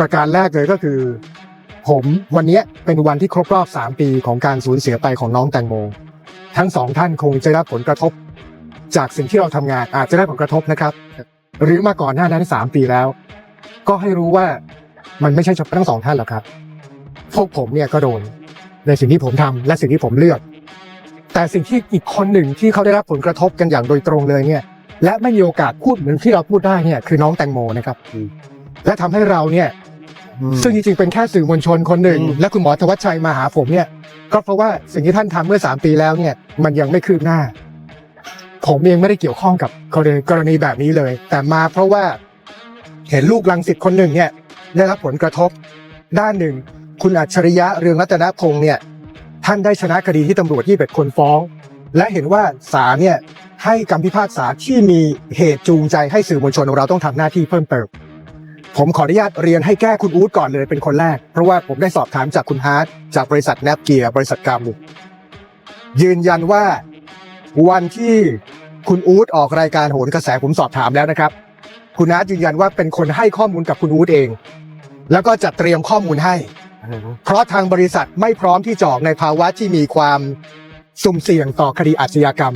ประการแรกเลยก็คือ ผมวันนี้เป็นวันที่ครบรอบ 3 ปีของการสูญเสียไปของน้องแตงโม ทั้งสองท่านคงจะได้รับผลกระทบ จากสิ่งที่เราทำงานอาจจะได้ผลกระทบนะครับ หรือมาก่อนหน้านั้น 3 ปีแล้ว ก็ให้รู้ว่ามันไม่ใช่เฉพาะทั้งสองท่านหรอกครับพวกผมเนี่ยก็โดน ในสิ่งที่ผมทำและสิ่งที่ผมเลือก แต่สิ่งที่อีกคนหนึ่งที่เขาได้รับผลกระทบกันอย่างโดยตรงเลยเนี่ย และไม่มีโอกาสพูดเหมือนที่เราพูดได้เนี่ยคือน้องแตงโมนะครับ และทำให้เราเนี่ย ซึ่งจริงๆเป็นแค่สื่อมวลชนคนหนึ่งอืมและคุณหมอธวัชชัยมาหาผมเนี่ย ก็เพราะว่าสิ่งที่ท่านทำเมื่อสามปีแล้วเนี่ย มันยังไม่คืบหน้า ผมเองไม่ได้เกี่ยวข้องกับกรณีกรณีแบบนี้เลย แต่มาเพราะว่าเห็นลูกลังสิตคนหนึ่งเนี่ย ได้รับผลกระทบ ด้านหนึ่ง คุณอัจฉริยะเรืองรัตนพงษ์เนี่ย ท่านได้ชนะคดีที่ตำรวจยี่เป็ดคนฟ้อง และเห็นว่าศาลเนี่ยให้คำพิพากษาที่มีเหตุจูงใจให้สื่อมวลชนของเราต้องทำหน้าที่เพิ่มเติม ผมขออนุญาตเรียนให้แก้คุณอู๊ดก่อนเลยเป็นคนแรก เพราะว่าผมได้สอบถามจากคุณฮาร์ดจากบริษัทแนบเกียร์บริษัทกามุยืนยันว่าวันที่คุณอู๊ดออกรายการโหนกระแสผมสอบถามแล้วนะครับ คุณฮาร์ดยืนยันว่าเป็นคนให้ข้อมูลกับคุณอู๊ดเอง แล้วก็จัดเตรียมข้อมูลให้ เพราะทางบริษัทไม่พร้อมที่จะออกในภาวะที่มีความสุ่มเสี่ยงต่อคดีอาชญากรรม